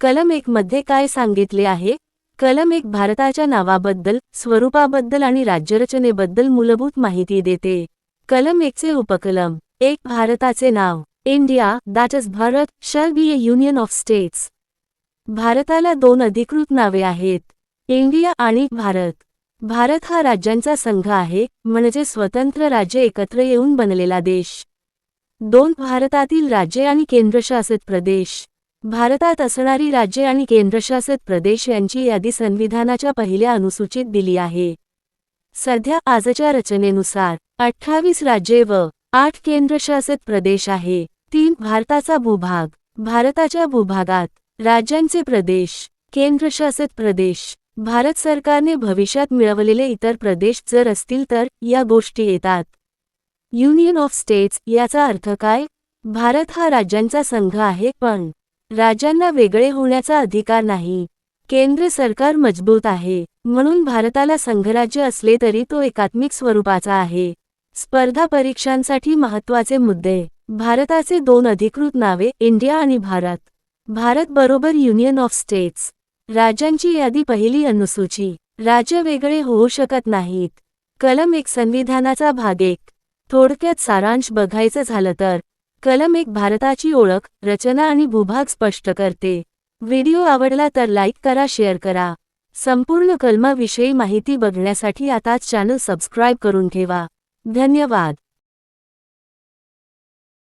कलम एक मध्ये काय सांगितले आहे? कलम एक भारताच्या नावाबद्दल स्वरूपाबद्दल आणि राज्यरचनेबद्दल मूलभूत माहिती देते. कलम एकचे उपकलम. एक भारताचे नाव. India that is Bharat shall be a union of states. भारताला दोन अधिकृत नावे आहेत. इंडिया आणि भारत. भारत हा राज्यांचा संघ आहे म्हणजे स्वतंत्र राज्य एकत्र येऊन बनलेला देश. दोन भारतातील राज्ये आणि केंद्रशासित प्रदेश. भारतात असणारी राज्ये आणि केंद्रशासित प्रदेश यांची यादी संविधानाच्या पहिल्या अनुसूचित दिली आहे. सध्या आजच्या रचनेनुसार अठ्ठावीस राज्ये व आठ केंद्रशासित प्रदेश आहे. तीन भारताचा भूभाग भारताच्या भूभागात राज्यांचे प्रदेश केंद्रशासित प्रदेश भारत सरकारने भविष्यात मिळवलेले इतर प्रदेश जर असतील तर या गोष्टी येतात. युनियन ऑफ स्टेट्स याचा अर्थ काय? भारत हा राज्यांचा संघ आहे पण राज्यांना वेगळे होण्याचा अधिकार नाही. केंद्र सरकार मजबूत आहे. म्हणून भारताला संघराज्य असले तरी तो एकात्मिक स्वरूपाचा आहे. स्पर्धा परीक्षांसाठी महत्त्वाचे मुद्दे. भारताचे दोन अधिकृत नावे इंडिया आणि भारत. भारत बरोबर युनियन ऑफ स्टेट्स. राज्यांची यादी पहिली अनुसूची. राज्य वेगळे होऊ शकत नाहीत. कलम एक संविधानाचा भाग एक. थोडक्यात सारांश बघायचं झालं तर कलम एक भारताची ओळख रचना आणि भूभाग स्पष्ट करते. व्हिडिओ आवडला तर लाईक करा शेअर करा. संपूर्ण कलमाविषयी माहिती बघण्यासाठी आताच चॅनल सबस्क्राईब करून ठेवा. धन्यवाद.